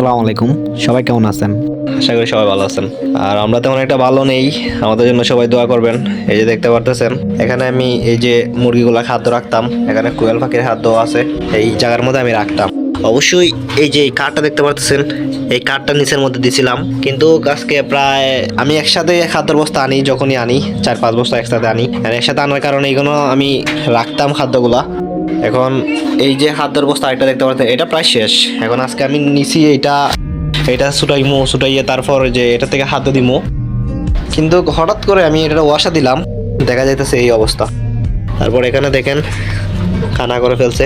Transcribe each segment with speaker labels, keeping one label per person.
Speaker 1: আসসালামু আলাইকুম। সবাই কেমন আছেন?
Speaker 2: আশা করি সবাই ভালো আছেন। আর আমরা তেমন একটা ভালো নেই। আমাদের জন্য সবাই দোয়া করবেন। এই যে দেখতে পারতেছেন, এখানে আমি এই যে মুরগিগুলা খাদ্য রাখতাম, এখানে কোয়েল পাখির খাদ্য আছে, এই জায়গার মধ্যে আমি রাখতাম। অবশ্যই এই যে কাঠটা দেখতে পারতেছেন, এই কাঠটা নিচের মধ্যে দিছিলাম। কিন্তু আজকে প্রায় আমি একসাথে খাদ্যর বস্তা আনি, যখনই আনি, চার পাঁচ বস্তা একসাথে আনি। আর একসাথে আনার কারণে এগুলো আমি রাখতাম খাদ্যগুলা। এখন এই যে খাদ্যর বস্তা এটা দেখতে পাচ্ছেন এটা প্রায় শেষ। এখন আজকে আমি নিছি এটা এটা ছুটাইমো, ছুটাইয়ে তারপর যে এটা থেকে খাদ্য দিমো। কিন্তু হঠাৎ করে আমি এটা ওয়াশা দিলাম, দেখা যাইতেছে এই অবস্থা। তারপর এখানে দেখেন খানা করে ফেলছে।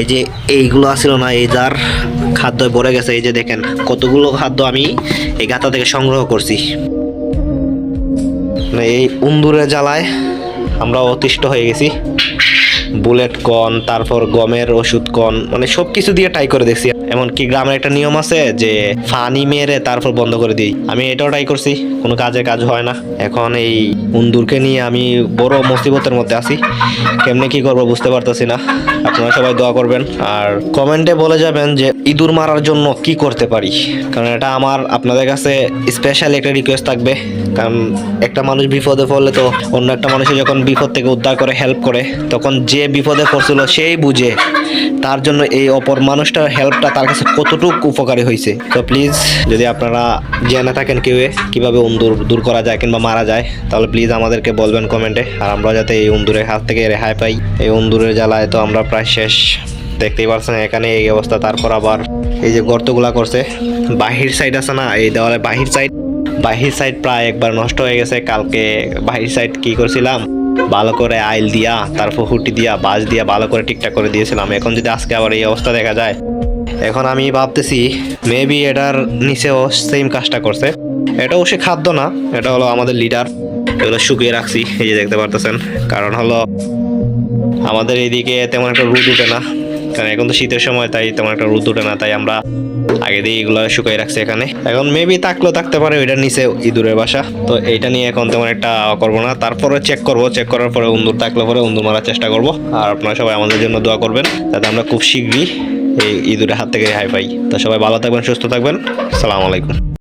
Speaker 2: এই যে এইগুলো আসছিল না, এই যার খাদ্য ভরে গেছে, এই যে দেখেন, কতগুলো খাদ্য আমি এই গাতা থেকে সংগ্রহ করছি। মানে এই উন্দুরের জ্বালায় আমরা অতিষ্ঠ হয়ে গেছি। বুলেট কন তারপর গমের ওষুধ কন মানে সব কিছু দিয়ে ট্রাই করে দেখছি। এমনকি গ্রামের একটা নিয়ম আছে যে ফানি মেরে তারপর বন্ধ করে দিই। আমি এটাও ট্রাই করছি, কোনো কাজে কাজ হয় না। এখন এই উন্দুরকে নিয়ে আমি বড় মুসিবতের মধ্যে আছি। কেমনে কি করব বুঝতে পারতেছি না। আপনারা সবাই দোয়া করবেন। আর কমেন্টে বলে যাবেন যে ইঁদুর মারার জন্য কি করতে পারি? কারণ এটা আমার, আপনাদের কাছে স্পেশাল একটা রিকোয়েস্ট থাকবে। কারণ একটা মানুষ বিপদে পড়লে তো অন্য একটা মানুষের যখন বিপদ থেকে উদ্ধার করে হেল্প করে, তখন যে বিপদে পড়ছিল সেই বুঝে তার জন্য এই অপর মানুষটার হেল্পটা তার কাছে কতটুকু উপকারী হয়েছে। তো প্লিজ যদি আপনারা জেনে থাকেন কেউ কীভাবে উন্দুর দূর করা যায় কিংবা মারা যায়, তাহলে প্লিজ আমাদেরকে বলবেন কমেন্টে আর আমরা যাতে এই উন্দুরের হাত থেকে রেহাই পাই। এই উন্দুরের জ্বালায় তো আমরা প্রায় শেষ। দেখতেই পারছেন এখানে এই অবস্থা। তারপর আবার এই যে গর্তগুলা করছে। বাহির সাইড আছে না, এই দেওয়ালে বাহির সাইড বাহির সাইড প্রায় একবার নষ্ট হয়ে গেছে। কালকে বাহির সাইড কি করছিলাম? ভালো করে আইল দিয়া, তারপর হুটি দিয়া, বাঁশ দিয়া ভালো করে ঠিকঠাক করে দিয়েছিলাম। এখন যদি আজকে আবার এই অবস্থা দেখা যায় এখন আমি ভাবতেছি মেবি এটার নিচেও সেম কাজটা করছে। এটা অবশ্যই খাদ্য না, এটা হলো আমাদের লিডার, এগুলো শুকিয়ে রাখছি, এই যে দেখতে পারতেছেন। কারণ হলো, আমাদের এইদিকে তেমন একটা রোদ উঠে না। কারণ এখন তো শীতের সময়, তাই তেমন একটা রোদ উঠে না, তাই আমরা আগে দিয়ে এগুলো শুকাই রাখছি এখানে। এখন মেবি থাকলেও থাকতে পারে ওইটার নিচে ইঁদুরের বাসা। তো এইটা নিয়ে এখন তেমন একটা করব না। তারপরে চেক করব চেক করার পরে উন্দুর থাকলে পরে উন্দুর মারার চেষ্টা করব। আর আপনারা সবাই আমাদের জন্য দোয়া করবেন, যাতে আমরা খুব শীঘ্রই এই ইঁদুরের হাত থেকে হাই পাই। তো সবাই ভালো থাকবেন সুস্থ থাকবেন। সালাম আলাইকুম।